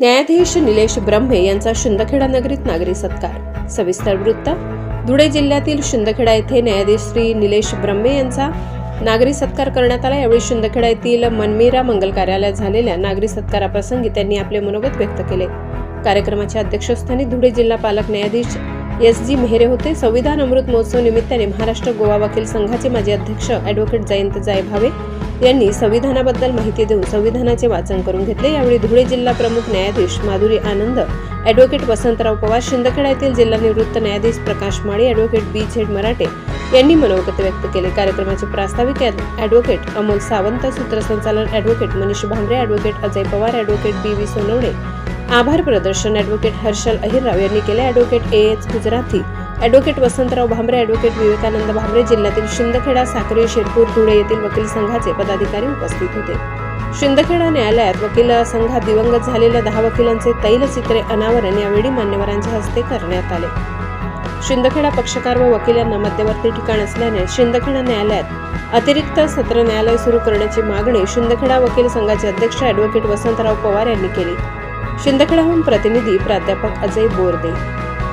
न्यायाधीश निलेश ब्रह्मे यांचा शिंदखेडा नगरीत नागरी सत्कार. सविस्तर वृत्त धुळे जिल्ह्यातील शिंदखेडा येथे न्यायाधीश श्री निलेश ब्रह्मे यांचा नागरी सत्कार करण्यात आला. यावेळी शिंदखेडा येथील मनमीरा मंगल कार्यालयात झालेल्या नागरी सत्काराप्रसंगी त्यांनी आपले मनोगत व्यक्त केले. कार्यक्रमाच्या अध्यक्षस्थानी धुळे जिल्हा पालक न्यायाधीश एस जी मेहरे होते. संविधान अमृत महोत्सव निमित्ताने महाराष्ट्र गोवा वकील संघाचे माजी अध्यक्ष ॲडव्होकेट जयंत जायभावे यांनी संविधानाबद्दल माहिती देऊन संविधानाचे वाचन करून घेतले. यावेळी धुळे जिल्हा प्रमुख न्यायाधीश माधुरी आनंद ॲडव्होकेट वसंतराव पवार शिंदखेडा येथील जिल्हा निवृत्त न्यायाधीश प्रकाश माळी ॲडव्होकेट बी झेड मराठे यांनी मनोगत व्यक्त केले. कार्यक्रमाचे प्रास्ताविक ॲड- ॲडव्होकेट अमोल सावंत सूत्रसंचालन advocate Manish Bhambare advocate Ajay Pawar advocate B V Sonawane आभार प्रदर्शन ॲडव्होकेट हर्षल अहिरराव यांनी केले. Advocate A H Gujarathi advocate Vasantrao Bhambare advocate Vivekanand Bhambare जिल्ह्यातील शिंदखेडा साक्री शिरपूर धुळे येथील वकील संघाचे पदाधिकारी उपस्थित होते. शिंदखेडा न्यायालयात वकील संघात दिवंगत झालेल्या दहा वकिलांचे तैलचित्रे अनावरण यावेळी मान्यवरांच्या हस्ते करण्यात आले. शिंदखेडा पक्षकार व वकिलांना मध्यवर्ती ठिकाण असल्याने शिंदखेडा न्यायालयात अतिरिक्त सत्र न्यायालय सुरू करण्याची मागणी शिंदखेडा वकील संघाचे अध्यक्ष ॲडव्होकेट वसंतराव पवार यांनी केली. शिंदखेडाहून प्रतिनिधी प्राध्यापक अजय बोरदे.